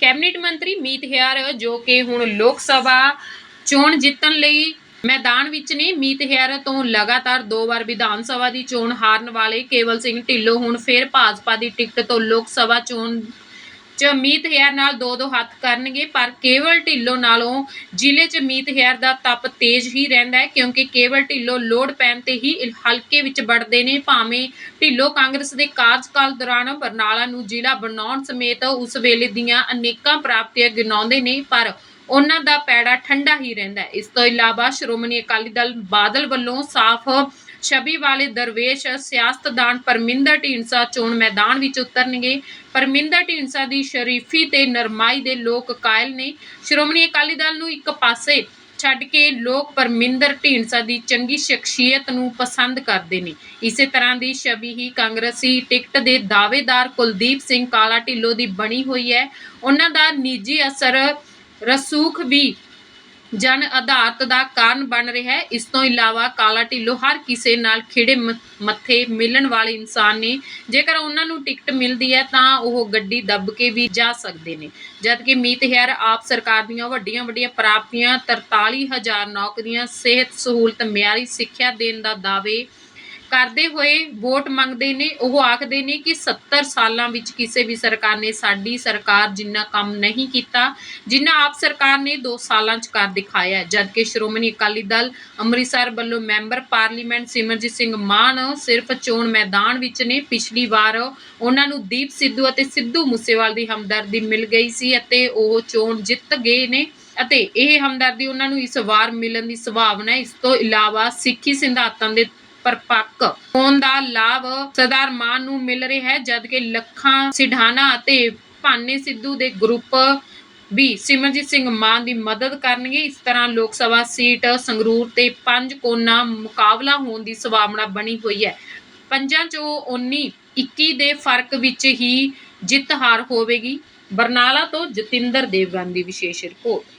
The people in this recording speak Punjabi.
ਕੈਬਨਿਟ ਮੰਤਰੀ ਮੀਤ ਹੈਰ ਜੋ ਕਿ ਹੁਣ ਲੋਕ ਸਭਾ ਚੋਣ ਜਿੱਤਣ ਲਈ ਮੈਦਾਨ ਵਿੱਚ ਨੇ, ਮੀਤ ਹੈਰ ਤੋਂ ਲਗਾਤਾਰ ਦੋ ਵਾਰ ਵਿਧਾਨ ਸਭਾ ਦੀ ਚੋਣ ਹਾਰਨ ਵਾਲੇ ਕੇਵਲ ਸਿੰਘ ਢਿੱਲੋਂ ਹੁਣ ਫੇਰ ਭਾਜਪਾ ਦੀ ਟਿਕਟ ਤੋਂ ਲੋਕ ਸਭਾ ਚੋਣ ਚ ਮੀਤ ਹੈਰ ਨਾਲ ਦੋ ਦੋ ਹੱਥ ਕਰਨਗੇ, ਪਰ ਕੇਵਲ ਢਿੱਲੋਂ ਨਾਲੋਂ ਜ਼ਿਲ੍ਹੇ ਚ ਮੀਤ ਹੈਰ ਦਾ ਤਪ ਤੇਜ਼ ਹੀ ਰਹਿੰਦਾ ਹੈ, ਕਿਉਂਕਿ ਕੇਵਲ ਢਿੱਲੋਂ ਲੋੜ ਪੈਣ ਤੇ ਹੀ ਹਲਕੇ ਵਿੱਚ ਵੜਦੇ ਨੇ। ਭਾਵੇਂ ਢਿੱਲੋਂ ਕਾਂਗਰਸ ਦੇ ਕਾਰਜਕਾਲ ਦੌਰਾਨ ਬਰਨਾਲਾ ਨੂੰ ਜ਼ਿਲ੍ਹਾ ਬਣਾਉਣ ਸਮੇਤ ਉਸ ਵੇਲੇ ਦੀਆਂ ਅਨੇਕਾਂ ਪ੍ਰਾਪਤੀਆਂ ਗਿਣਾਉਂਦੇ ਨੇ, ਪਰ ਉਹਨਾਂ ਦਾ ਪੈੜਾ ਠੰਡਾ ਹੀ ਰਹਿੰਦਾ ਹੈ। ਇਸ ਤੋਂ ਇਲਾਵਾ ਸ਼੍ਰੋਮਣੀ ਅਕਾਲੀ ਦਲ ਬਾਦਲ ਵੱਲੋਂ ਸਾਫ਼ ਛਬੀ ਵਾਲੇ ਦਰਵੇਸ਼ ਸਿਆਸਤਦਾਨ ਪਰਮਿੰਦਰ ਢੀਂਡਸਾ ਚੋਣ ਮੈਦਾਨ ਵਿੱਚ ਉਤਰਨਗੇ। ਪਰਮਿੰਦਰ ਢੀਂਡਸਾ ਦੀ ਸ਼ਰੀਫੀ ਤੇ ਨਰਮਾਈ ਦੇ ਲੋਕ ਕਾਇਲ ਨੇ। ਸ਼੍ਰੋਮਣੀ ਅਕਾਲੀ ਦਲ ਨੂੰ ਇੱਕ ਪਾਸੇ ਛੱਡ ਕੇ ਲੋਕ ਪਰਮਿੰਦਰ ਢੀਂਡਸਾ ਦੀ ਚੰਗੀ ਸ਼ਖਸੀਅਤ ਨੂੰ ਪਸੰਦ ਕਰਦੇ ਨੇ। ਇਸੇ ਤਰ੍ਹਾਂ ਦੀ ਛਵੀ ਹੀ ਕਾਂਗਰਸੀ ਟਿਕਟ ਦੇ ਦਾਅਵੇਦਾਰ ਕੁਲਦੀਪ ਸਿੰਘ ਕਾਲਾ ਢਿੱਲੋਂ ਦੀ ਬਣੀ ਹੋਈ ਹੈ। ਉਹਨਾਂ ਦਾ ਨਿੱਜੀ ਅਸਰ ਰਸੂਖ ਵੀ ਜਨ ਆਧਾਰਤ ਦਾ ਕਾਰਨ ਬਣ ਰਿਹਾ ਹੈ। ਇਸ ਤੋਂ ਇਲਾਵਾ ਕਾਲਾ ਢਿੱਲੋਂ ਹਰ ਕਿਸੇ ਨਾਲ ਖਿੜੇ ਮ- ਮੱਥੇ ਮਿਲਣ ਵਾਲੇ ਇਨਸਾਨ ਨੇ। ਜੇਕਰ ਉਹਨਾਂ ਨੂੰ ਟਿਕਟ ਮਿਲਦੀ ਹੈ ਤਾਂ ਉਹ ਗੱਡੀ ਦੱਬ ਕੇ ਵੀ ਜਾ ਸਕਦੇ ਨੇ। ਜਦਕਿ ਮੀਤ ਹੈਰ ਆਪ ਸਰਕਾਰ ਦੀਆਂ ਵੱਡੀਆਂ ਵੱਡੀਆਂ ਪ੍ਰਾਪਤੀਆਂ 43000 ਨੌਕਰੀਆਂ, ਸਿਹਤ ਸਹੂਲਤ, ਮਿਆਰੀ ਸਿੱਖਿਆ ਦੇਣ ਦਾ ਦਾਅਵੇ ਕਰਦੇ ਹੋਏ ਵੋਟ ਮੰਗਦੇ ਨੇ, ਉਹ ਆਖਦੇ ਨੇ ਕਿ 70 ਸਾਲਾਂ ਵਿੱਚ ਕਿਸੇ ਵੀ ਸਰਕਾਰ ਨੇ ਸਾਡੀ ਸਰਕਾਰ ਜਿੰਨਾ ਕੰਮ ਨਹੀਂ ਕੀਤਾ, ਜਿੰਨਾ ਆਪ ਸਰਕਾਰ ਨੇ 2 ਸਾਲਾਂ 'ਚ ਕਰ ਦਿਖਾਇਆ ਜਦਕਿ ਸ਼੍ਰੋਮਣੀ ਅਕਾਲੀ ਦਲ ਅੰਮ੍ਰਿਤਸਰ ਵੱਲੋਂ ਮੈਂਬਰ ਪਾਰਲੀਮੈਂਟ ਸਿਮਰਜੀਤ ਸਿੰਘ ਮਾਨ ਸਿਰਫ ਚੋਣ ਮੈਦਾਨ ਵਿੱਚ ਨੇ। ਪਿਛਲੀ ਵਾਰ ਉਹਨਾਂ ਨੂੰ ਦੀਪ ਸਿੱਧੂ ਅਤੇ ਸਿੱਧੂ ਮੂਸੇਵਾਲ ਦੀ ਹਮਦਰਦੀ ਮਿਲ ਗਈ ਸੀ ਅਤੇ ਉਹ ਚੋਣ ਜਿੱਤ ਗਏ ਨੇ ਅਤੇ ਇਹ ਹਮਦਰਦੀ ਉਹਨਾਂ ਨੂੰ ਇਸ ਵਾਰ ਮਿਲਣ ਦੀ ਸੰਭਾਵਨਾ ਹੈ। ਇਸ ਤੋਂ ਇਲਾਵਾ ਸਿੱਖੀ ਸਿਧਾਂਤਾਂ ਦੇ ਪਰਪੱਕ। ਹੋਣ ਦਾ ਲਾਭ ਸਰਦਾਰ ਨੂੰ ਮਿਲ ਰਿਹਾ ਹੈ, ਜਦਕਿ ਲੱਖਾਂ ਸਿਢਾਣਾ ਅਤੇ ਭਾਨੇ ਸਿੱਧੂ ਦੇ ਗਰੁੱਪ ਵੀ ਸਿਮਰਜੀਤ ਸਿੰਘ ਮਾਨ ਦੀ ਮਦਦ ਕਰਨਗੇ। ਇਸ ਤਰ੍ਹਾਂ ਲੋਕ ਸਭਾ ਸੀਟ, ਸੰਗਰੂਰ ਤੇ ਪੰਜ ਕੋਨਾ ਮੁਕਾਬਲਾ ਹੋਣ ਦੀ ਸੰਭਾਵਨਾ ਬਣੀ ਹੋਈ ਹੈ। ਪੰਜਾਂ ਚੋਂ 19 21 ਦੇ ਫ਼ਰਕ ਵਿੱਚ ਹੀ ਜਿੱਤ ਹਾਰ ਹੋਵੇਗੀ। ਬਰਨਾਲਾ ਤੋਂ ਜਤਿੰਦਰ ਦੇਵਗਨ ਦੀ ਵਿਸ਼ੇਸ਼ ਰਿਪੋਰਟ।